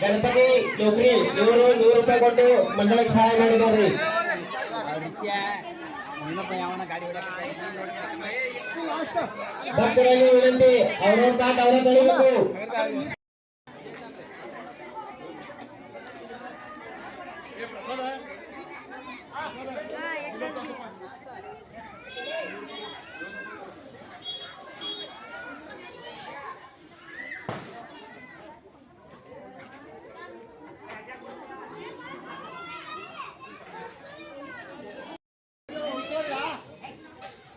ಗಣಪತಿ ನೌಕರಿ ನೂರು ನೂರು ರೂಪಾಯಿ ಕೊಟ್ಟು ಮಂಡಳಕ್ಕೆ ಸಹಾಯ ಮಾಡಿದ್ದಾರೆ ಭಕ್ತರಲ್ಲಿ ವಿನಂತಿ ಅವ್ರವ್ರ ತಾಟ್ ಅವರೇ ತೊಳಿಬೇಕು